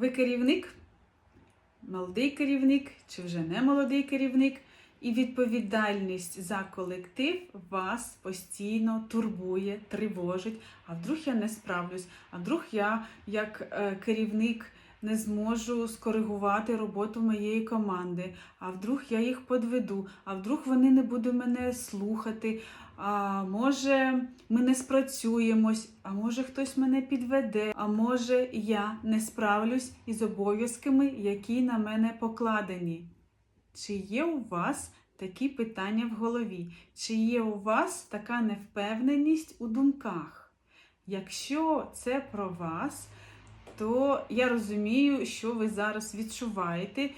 Ви керівник, молодий керівник чи вже не молодий керівник, і відповідальність за колектив вас постійно турбує, тривожить. А вдруг я не справлюсь, а вдруг я, як е, керівник, не зможу скоригувати роботу моєї команди, а вдруг я їх подведу, а вдруг вони не будуть мене слухати. А може, ми не спрацюємось, а може хтось мене підведе, а може я не справлюсь із обов'язками, які на мене покладені. Чи є у вас такі питання в голові? Чи є у вас така невпевненість у думках? Якщо це про вас, то я розумію, що ви зараз відчуваєте.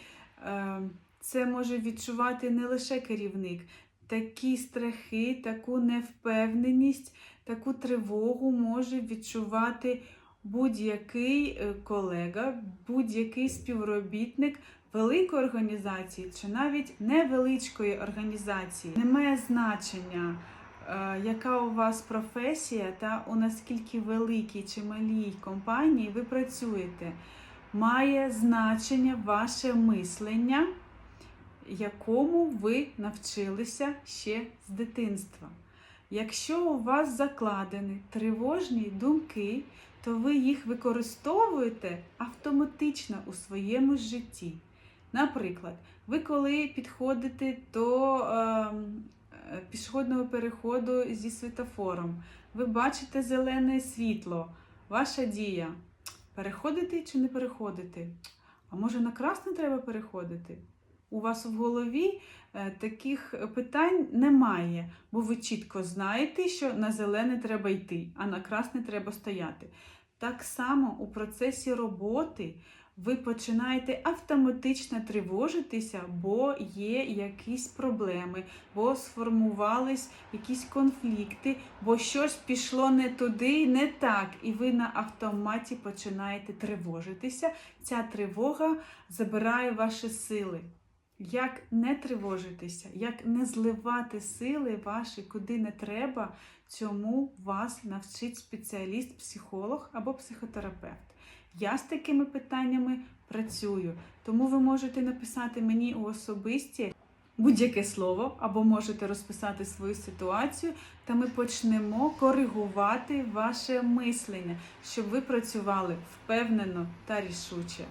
Е, Це може відчувати не лише керівник. Такі страхи, таку невпевненість, таку тривогу може відчувати будь-який е, колега, будь-який співробітник великої організації чи навіть невеличкої організації. Немає значення, яка у вас професія та у наскільки великій чи малій компанії ви працюєте. Має значення ваше мислення, якому ви навчилися ще з дитинства. Якщо у вас закладені тривожні думки, то ви їх використовуєте автоматично у своєму житті. Наприклад, ви коли підходите до е, пішохідного переходу зі світофором, ви бачите зелене світло, ваша дія. Переходити чи не переходити? А може на красне треба переходити? У вас в голові е, таких питань немає, бо ви чітко знаєте, що на зелене треба йти, а на красне треба стояти. Так само у процесі роботи ви починаєте автоматично тривожитися, бо є якісь проблеми, бо сформувались якісь конфлікти, бо щось пішло не туди, не так, і ви на автоматі починаєте тривожитися. Ця тривога забирає ваші сили. Як не тривожитися, як не зливати сили ваші куди не треба, цьому вас навчить спеціаліст, психолог або психотерапевт. Я з такими питаннями працюю, тому ви можете написати мені у особисті будь-яке слово, або можете розписати свою ситуацію, та ми почнемо коригувати ваше мислення, щоб ви працювали впевнено та рішуче.